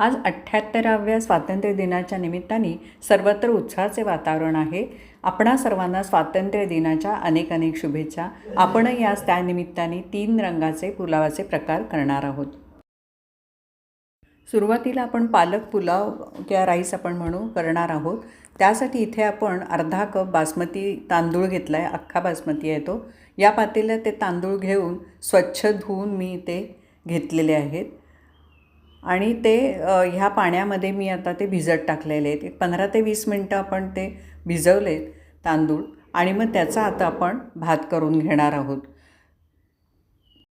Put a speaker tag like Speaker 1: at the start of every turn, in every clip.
Speaker 1: आज अठ्ठ्याहत्तराव्या स्वातंत्र्य दिनाच्या निमित्ताने सर्वत्र उत्साहाचे वातावरण आहे. आपणा सर्वांना स्वातंत्र्य दिनाच्या अनेक अनेक शुभेच्छा. आपणही आज त्यानिमित्ताने तीन रंगाचे पुलावाचे प्रकार करणार आहोत. सुरुवातीला आपण पालक पुलाव किंवा राईस आपण म्हणू करणार आहोत. त्यासाठी इथे आपण अर्धा कप बासमती तांदूळ घेतला आहे अख्खा बासमती आहे तो. या पातेल्यात ते तांदूळ घेऊन स्वच्छ धुवून मी ते घेतलेले आहेत. आणि ते ह्या पाण्यामध्ये मी आता ते भिजत टाकलेले आहेत. एक पंधरा ते वीस मिनटं आपण ते भिजवलेत तांदूळ आणि मग त्याचा आता आपण भात करून घेणार आहोत.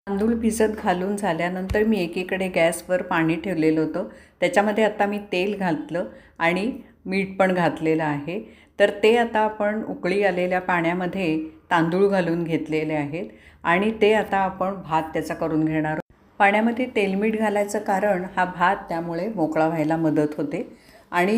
Speaker 1: तांदूळ भिजत घालून झाल्यानंतर मी एकीकडे गॅसवर पाणी ठेवलेलं होतं. त्याच्यामध्ये आता मी तेल घातलं आणि मीठ पण घातलेलं आहे. तर ते आता आपण उकळी आलेल्या पाण्यामध्ये तांदूळ घालून घेतलेले आहेत आणि ते आता आपण भात त्याचा करून घेणार आहोत. पाण्यामध्ये तेलमीठ घालायचं कारण हा भात त्यामुळे मोकळा व्हायला मदत होते. आणि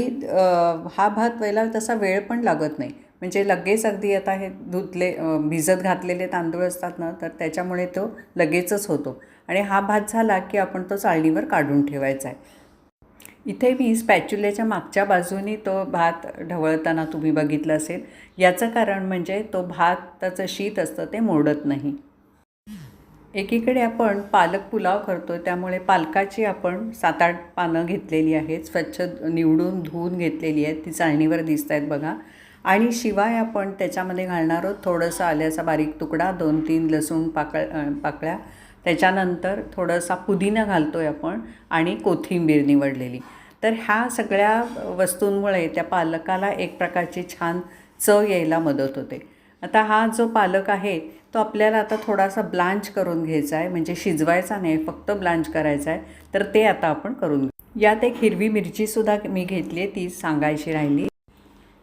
Speaker 1: हा भात व्हायला तसा वेळ पण लागत नाही. म्हणजे लगेच अगदी आता हे धुतले भिजत घातलेले तांदूळ असतात ना तर त्याच्यामुळे तो लगेचच होतो. आणि हा भात झाला की आपण तो चाळणीवर काढून ठेवायचा आहे. इथे मी स्पॅच्युलेच्या मागच्या बाजूनी तो भात ढवळताना तुम्ही बघितलं असेल. याचं कारण म्हणजे तो भात त्याचं शीत असतं ते मोडत नाही. एकीकडे आपण पालक पुलाव करतो त्यामुळे पालकाची आपण सात आठ पानं घेतलेली आहेत स्वच्छ निवडून धुवून घेतलेली आहेत ती चाळणीवर दिसत आहेत बघा. आणि शिवाय आपण त्याच्यामध्ये घालणार आहोत थोडंसं आल्याचा बारीक तुकडा दोन तीन लसूण पाकळ पाकळ्या. त्याच्यानंतर थोडासा पुदिना घालतो आहे आपण आणि कोथिंबीर निवडलेली. तर ह्या सगळ्या वस्तूंमुळे त्या पालकाला एक प्रकारची छान चव यायला मदत होते. आता हा जो पालक आहे तो आपल्याला आता थोडासा ब्लांच करून घ्यायचा आहे. म्हणजे शिजवायचा नाही फक्त ब्लांच करायचा आहे. तर ते आता आपण करून घेऊ. यात एक हिरवी मिरचीसुद्धा मी घेतली आहे ती सांगायची राहिली.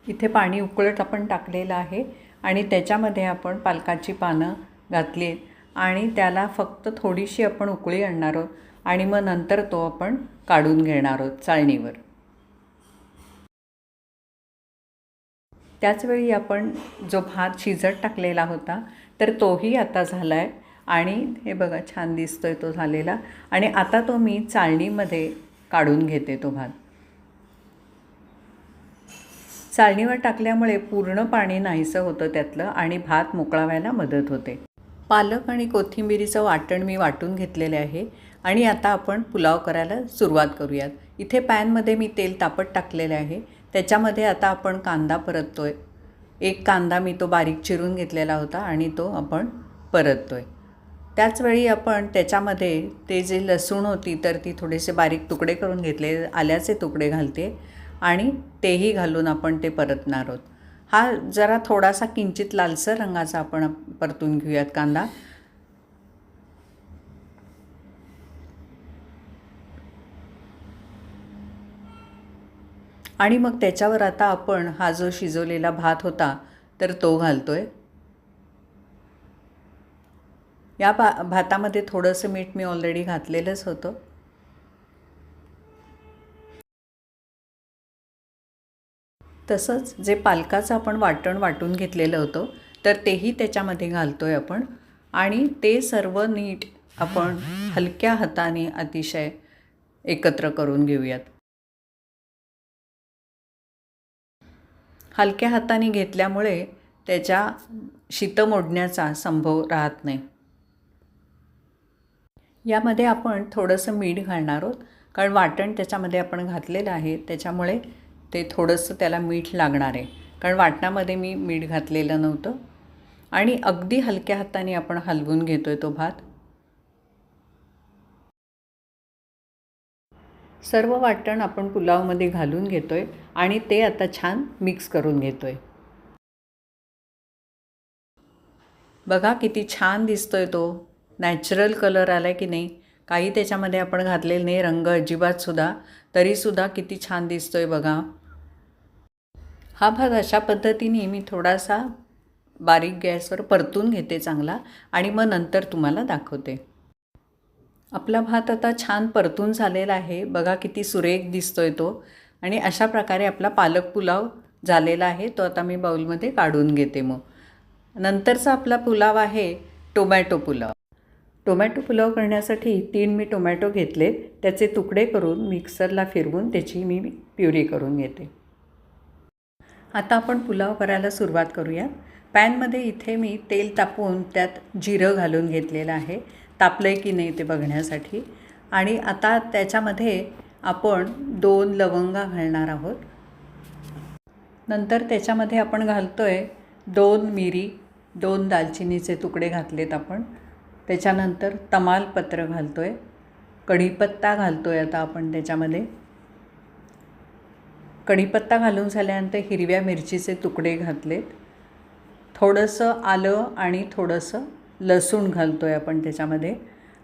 Speaker 1: इथे पाणी उकळत आपण टाकलेलं आहे आणि त्याच्यामध्ये आपण पालकाची पानं घातली आहेत. आणि त्याला फक्त थोडीशी आपण उकळी आणणार आहोत आणि मग नंतर तो आपण काढून घेणार आहोत चाळणीवर. त्याचवेळी आपण जो भात शिजत टाकलेला होता तर तोही आता झाला आहे आणि हे बघा छान दिसतोय तो झालेला. आणि आता तो मी चाळणीमध्ये काढून घेते तो भात. चाळणीवर टाकल्यामुळे पूर्ण पाणी नाहीसं होतं त्यातलं आणि भात मोकळा व्हायला मदत होते. पालक आणि कोथिंबिरीचं वाटण मी वाटून घेतलेले आहे आणि आता आपण पुलाव करायला सुरुवात करूयात. इथे पॅनमध्ये मी तेल तापत टाकलेले आहे. त्याच्यामध्ये आता आपण कांदा परततो आहे एक कांदा मी तो बारीक चिरून घेतलेला होता आणि तो आपण परततो आहे त्याचवेळी आपण त्याच्यामध्ये ते जे लसूण होती तर ती थोडेसे बारीक तुकडे करून घेतले आल्याचे तुकडे घालते आणि तेही घालून आपण ते परतणार आहोत. हा जरा थोडासा किंचित लालसर रंगाचा आपण परतून घेऊयात कांदा. आणि मग त्याच्यावर आता आपण हा जो शिजवलेला भात होता तर तो घालतो आहे या भा भातामध्ये थोडंसं मीठ मी ऑलरेडी घातलेलंच होतं. तसंच जे पालकाचं आपण वाटण वाटून घेतलेलं होतं तर तेही त्याच्यामध्ये घालतो आहे आपण. आणि ते सर्व नीट आपण हलक्या हाताने अतिशय एकत्र करून घेऊयात. हलक्या हाताने घेतल्यामुळे त्याच्या शीत मोडण्याचा संभव राहत नाही. यामध्ये आपण थोडंसं मीठ घालणार आहोत. कारण वाटण त्याच्यामध्ये आपण घातलेलं आहे. त्याच्यामुळे ते थोडंसं त्याला मीठ लागणार आहे. कारण वाटणामध्ये मी मीठ घातलेलं नव्हतं. आणि अगदी हलक्या हाताने आपण हलवून घेतो आहे तो भात. सर्व वाटण आपण पुलावमध्ये घालून घेतो आहे आणि ते आता छान मिक्स करून घेतो आहे बघा किती छान दिसतो आहे तो. नॅचरल कलर आला आहे की नाही? काही त्याच्यामध्ये आपण घातलेलं नाही रंग अजिबातसुद्धा तरीसुद्धा किती छान दिसतो आहे बघा. हा भाग अशा पद्धतीने मी थोडासा बारीक गॅसवर परतून घेते चांगला आणि मग नंतर तुम्हाला दाखवते. आपला भात आता छान परतून झालेला आहे. बघा किती सुरेख दिसतोय तो. आणि अशा प्रकारे आपला पालक पुलाव झालेला आहे. तो आता मी बाऊलमध्ये काढून घेते मग. नंतरचा आपला पुलाव आहे टोमॅटो पुलाव. टोमॅटो पुलाव करण्यासाठी तीन मी टोमॅटो घेतले. त्याचे तुकडे करून मिक्सरला फिरवून त्याची मी प्युरी करून घेते. आता आपण पुलाव करायला सुरुवात करूया. पॅनमध्ये इथे मी तेल तापवून त्यात जिरं घालून घेतलेलं आहे. तापलं आहे की नाही ते बघण्यासाठी. आणि आता त्याच्यामध्ये आपण दोन लवंगा घालणार आहोत. नंतर त्याच्यामध्ये आपण घालतो आहे दोन मिरी दोन दालचिनीचे तुकडे घातलेत आपण. त्याच्यानंतर तमालपत्र घालतो आहे कढीपत्ता घालतो आहे आता आपण त्याच्यामध्ये. कढीपत्ता घालून झाल्यानंतर हिरव्या मिरचीचे तुकडे घातलेत. थोडंसं आलं आणि थोडंसं लसूण घालतो आहे आपण त्याच्यामध्ये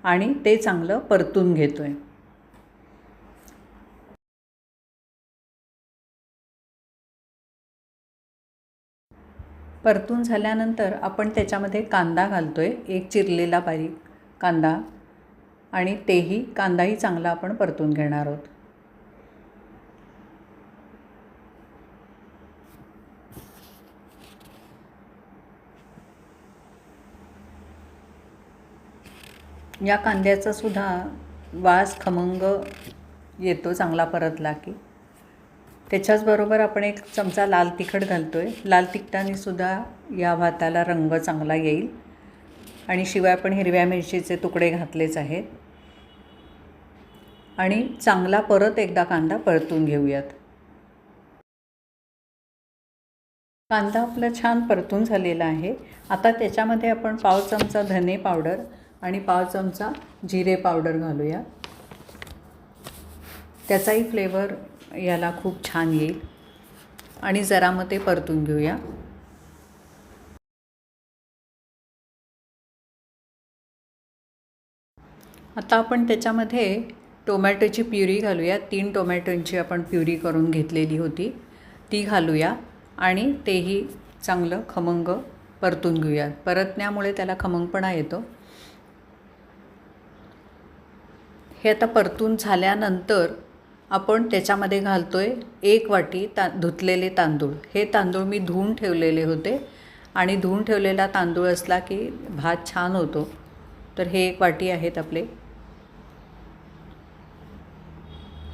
Speaker 1: आणि ते चांगलं परतून घेतो आहे परतून झाल्यानंतर आपण त्याच्यामध्ये कांदा घालतो आहे एक चिरलेला बारीक कांदा आणि तेही कांदाही चांगला आपण परतून घेणार आहोत. या कांद्याचा सुद्धा वास खमंग येतो चांगला परतला की. त्याच्याचबरोबर आपण एक चमचा लाल तिखट घालतो आहे लाल तिखटाने सुद्धा या भाताला रंग चांगला येईल. आणि शिवाय आपण हिरव्या मिरचीचे तुकडे घातलेच आहेत. आणि चांगला परत एकदा कांदा परतून घेऊयात. कांदा आपला छान परतून झालेला आहे. आता त्याच्यामध्ये आपण पाव चमचा धने पावडर आणि पाव चमचा जिरे पावडर घालूया. त्याचाही फ्लेवर याला खूप छान येईल. आणि जरा मग ते परतून घेऊया. आता आपण त्याच्यामध्ये टोमॅटोची प्युरी घालूया. तीन टोमॅटोंची आपण प्युरी करून घेतलेली होती. ती घालूया आणि तेही चांगलं खमंग परतून घेऊया. परतण्यामुळे त्याला खमंगपणा येतो. हे आता परतून झाल्यानंतर आपण त्याच्यामध्ये घालतो आहे एक वाटी ता धुतलेले तांदूळ. हे तांदूळ मी धुवून ठेवलेले होते. आणि धुवून ठेवलेला तांदूळ असला की भात छान होतो. तर हे एक वाटी आहेत आपले.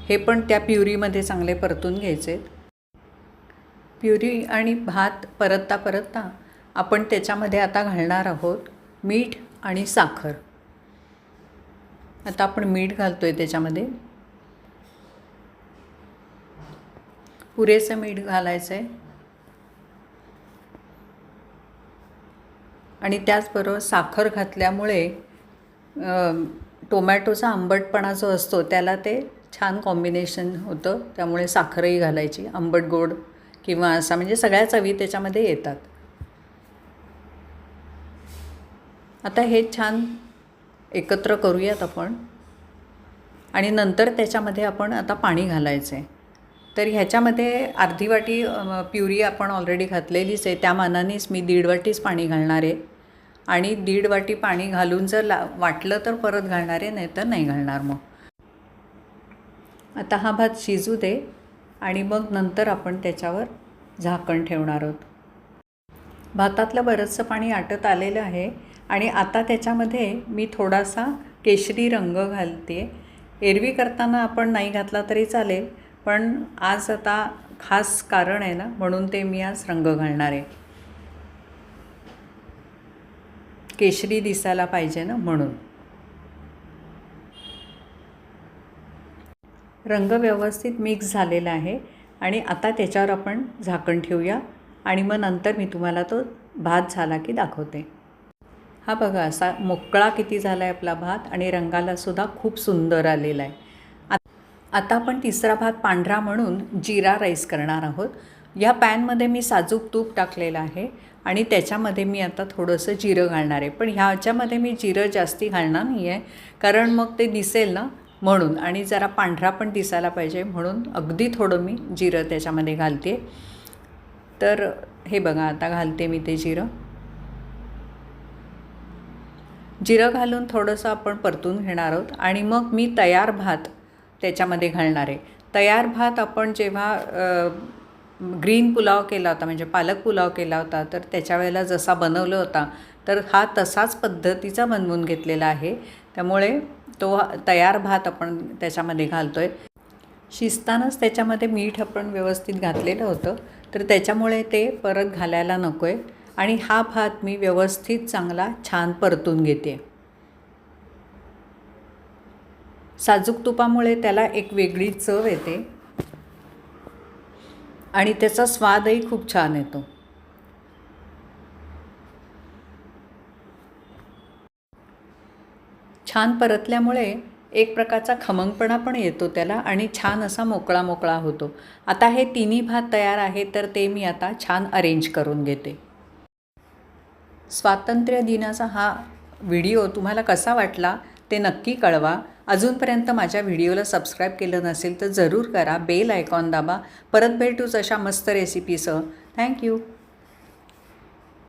Speaker 1: हे पण त्या प्युरीमध्ये चांगले परतून घ्यायचे. प्युरी आणि भात परतता परतता आपण त्याच्यामध्ये आता घालणार आहोत मीठ आणि साखर. आता आपण मीठ घालतो आहे त्याच्यामध्ये. पुरेसं मीठ घालायचं आहे आणि त्याचबरोबर साखर घातल्यामुळे टोमॅटोचा आंबटपणा जो असतो त्याला ते छान कॉम्बिनेशन होतं. त्यामुळे साखरही घालायची आंबट गोड किंवा असा म्हणजे सगळ्या चवी त्याच्यामध्ये येतात. आता हे छान एकत्र करूयात आपण. आणि नंतर त्याच्यामध्ये आपण आता पाणी घालायचं आहे तर ह्याच्यामध्ये अर्धी वाटी प्युरी आपण ऑलरेडी घातलेलीच आहे. त्या मानानेच मी दीड वाटीच पाणी घालणार आहे. आणि दीड वाटी पाणी घालून जर ला वाटलं तर परत घालणार आहे नाही तर नाही घालणार मग. आता हा भात शिजू दे आणि मग नंतर आपण त्याच्यावर झाकण ठेवणार आहोत. भातातलं बरंचसं पाणी आटत आलेलं आहे. आणि आता त्याच्यामध्ये मी थोडासा केशरी रंग घालते. एरवी करताना आपण नाही घातला तरी चालेल पण आज आता खास कारण आहे ना म्हणून ते मी आज रंग घालणार आहे. केशरी दिसायला पाहिजे ना म्हणून. रंग व्यवस्थित मिक्स झालेला आहे आणि आता त्याच्यावर आपण झाकण ठेवूया आणि मग नंतर मी तुम्हाला तो भात झाला की दाखवते. हा बघा असा मोकळा किती झाला आहे आपला भात आणि रंगालासुद्धा खूप सुंदर आलेला आहे. आता आपण तिसरा भात पांढरा म्हणून जिरा राईस करणार आहोत. या पॅनमध्ये मी साजूक तूप टाकलेलं आहे आणि त्याच्यामध्ये मी आता थोडंसं जिरं घालणार आहे. पण ह्याच्यामध्ये मी जिरं जास्ती घालणार नाही आहे कारण मग ते दिसेल ना म्हणून. आणि जरा पांढरा पण दिसायला पाहिजे म्हणून अगदी थोडं मी जिरं त्याच्यामध्ये घालते. तर हे बघा आता घालते मी ते जिरं. जिरं घालून थोडंसं आपण परतून घेणार आहोत आणि मग मी तयार भात त्याच्यामध्ये घालणार आहे. तयार भात आपण जेव्हा ग्रीन पुलाव केला होता म्हणजे पालक पुलाव केला होता तर त्याच्या वेळेला जसा बनवला होता तर हा तसाच पद्धतीचा बनवून घेतलेला आहे. त्यामुळे तो तयार भात आपण त्याच्यामध्ये घालतो आहे शिजतानाच त्याच्यामध्ये मीठ आपण व्यवस्थित घातलेलं होतं तर त्याच्यामुळे ते परत घालायला नको आहे आणि हा भात मी व्यवस्थित चांगला छान परतून घेते. साजूक तुपामुळे त्याला एक वेगळी चव येते. आणि त्याचा स्वादही खूप छान येतो. छान परतल्यामुळे एक प्रकारचा खमंगपणा पण येतो त्याला आणि छान असा मोकळा मोकळा होतो. आता हे तिन्ही भात तयार आहे तर ते मी आता छान अरेंज करून घेते. स्वातंत्र्य दिनाचा हा व्हिडिओ तुम्हाला कसा वाटला ते नक्की कळवा. अजूनपर्यंत माझ्या व्हिडिओला सबस्क्राईब केलं नसेल तर जरूर करा. बेल आयकॉन दाबा. परत भेटूच अशा मस्त रेसिपीसह. थँक्यू